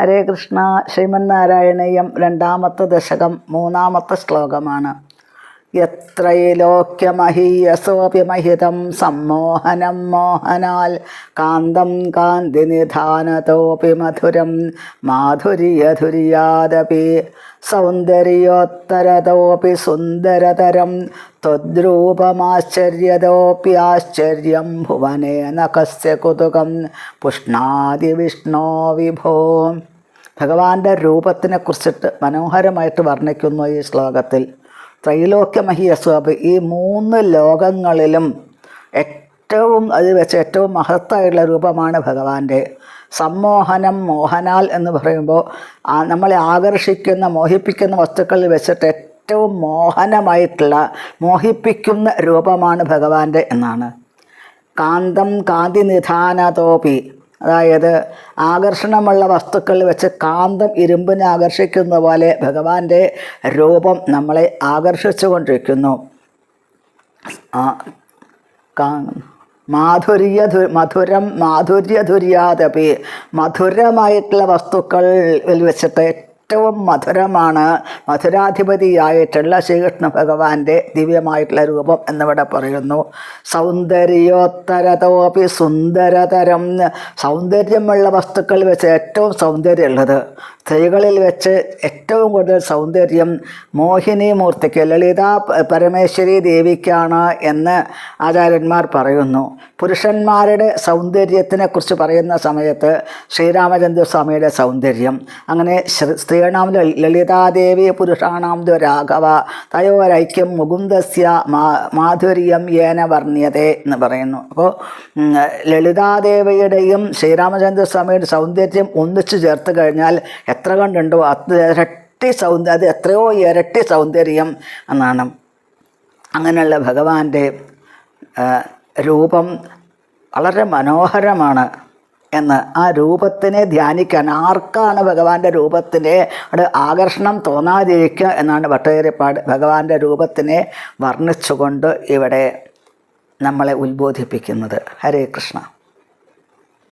ഹരേ കൃഷ്ണ. ശ്രീമന്നാരായണീയം രണ്ടാമത്തെ ദശകം മൂന്നാമത്തെ ശ്ലോകമാണ്. യത്രൈലോക്യമഹീയസോപി മഹിതം സമ്മോഹനം മോഹനാൽ കാന്തം കാന്തിനിധാനതോപി മധുരം മാധുര്യധുര്യാദപി സൗന്ദര്യോത്തരതോപി സുന്ദരതരം ത്വദ്രൂപമാശ്ചര്യതോപ്യാശ്ചര്യം ഭുവനേന കസ്യ കുതുകം പുഷ്ണാതി വിഷ്ണോ വിഭോ ഭഗവാന്റെ രൂപത്തിനെ കുറിച്ചിട്ട് മനോഹരമായിട്ട് വർണിക്കുന്നു ഈ ശ്ലോകത്തിൽ. ത്രൈലോക്യമഹിയസ്വാപി ഈ മൂന്ന് ലോകങ്ങളിലും ഏറ്റവും അത് വെച്ച് ഏറ്റവും മഹത്തായുള്ള രൂപമാണ് ഭഗവാന്റെ. സമ്മോഹനം മോഹനാൽ എന്ന് പറയുമ്പോൾ നമ്മളെ ആകർഷിക്കുന്ന മോഹിപ്പിക്കുന്ന വസ്തുക്കളിൽ വെച്ചിട്ട് ഏറ്റവും മോഹനമായിട്ടുള്ള മോഹിപ്പിക്കുന്ന രൂപമാണ് ഭഗവാന്റെ എന്നാണ്. കാന്തം കാന്തി നിധാനതോപി അതായത് ആകർഷണമുള്ള വസ്തുക്കളിൽ വെച്ച് കാന്തം ഇരുമ്പിനെ ആകർഷിക്കുന്ന പോലെ ഭഗവാന്റെ രൂപം നമ്മളെ ആകർഷിച്ചു കൊണ്ടിരിക്കുന്നു മാധുര്യ മധുരം മാധുര്യധുര്യാദപി മധുരമായിട്ടുള്ള വസ്തുക്കളിൽ വെച്ചിട്ട് ഏറ്റവും മധുരമാണ്. മധുരാധിപതിയായിട്ടുള്ള ശ്രീകൃഷ്ണ ഭഗവാന്റെ ദിവ്യമായിട്ടുള്ള രൂപം എന്നിവിടെ പറയുന്നു. സൗന്ദര്യോത്തരതോപി സുന്ദരതരം. സൗന്ദര്യമുള്ള വസ്തുക്കളിൽ വെച്ച് ഏറ്റവും സൗന്ദര്യമുള്ളത്. സ്ത്രീകളിൽ വെച്ച് ഏറ്റവും കൂടുതൽ സൗന്ദര്യം മോഹിനി മൂർത്തിക്ക് ലളിത പരമേശ്വരി ദേവിക്കാണ് എന്ന് ആചാര്യന്മാർ പറയുന്നു. പുരുഷന്മാരുടെ സൗന്ദര്യത്തിനെ കുറിച്ച് പറയുന്ന സമയത്ത് ശ്രീരാമചന്ദ്ര സ്വാമിയുടെ സൗന്ദര്യം. അങ്ങനെ സ്ത്രീണാം ലളിതാദേവി പുരുഷാണാം രാഘവ തയോരൈക്യം മുകുന്ദസ്യ മാധുര്യം ഏന വർണ്യതേ എന്ന് പറയുന്നു. അപ്പോൾ ലളിതാദേവിയുടെയും ശ്രീരാമചന്ദ്ര സ്വാമിയുടെ സൗന്ദര്യം ഒന്നിച്ചു ചേർത്ത് കഴിഞ്ഞാൽ എത്ര കണ്ടുണ്ടോ അത് ഇരട്ടി സൗന്ദര്യം അത് എത്രയോ ഇരട്ടി സൗന്ദര്യം എന്നാണ്. അങ്ങനെയുള്ള ഭഗവാന്റെ രൂപം വളരെ മനോഹരമാണ്. എന്ന് ആ രൂപത്തിനെ ധ്യാനിക്കാൻ ആർക്കാണ് ഭഗവാന്റെ രൂപത്തിനെ അവിടെ ആകർഷണം തോന്നാതിരിക്കുക എന്നാണ് ഭട്ടതിരിപ്പാട് ഭഗവാന്റെ രൂപത്തിനെ വർണിച്ചുകൊണ്ട് ഇവിടെ നമ്മളെ ഉത്ബോധിപ്പിക്കുന്നത്. ഹരേ കൃഷ്ണ.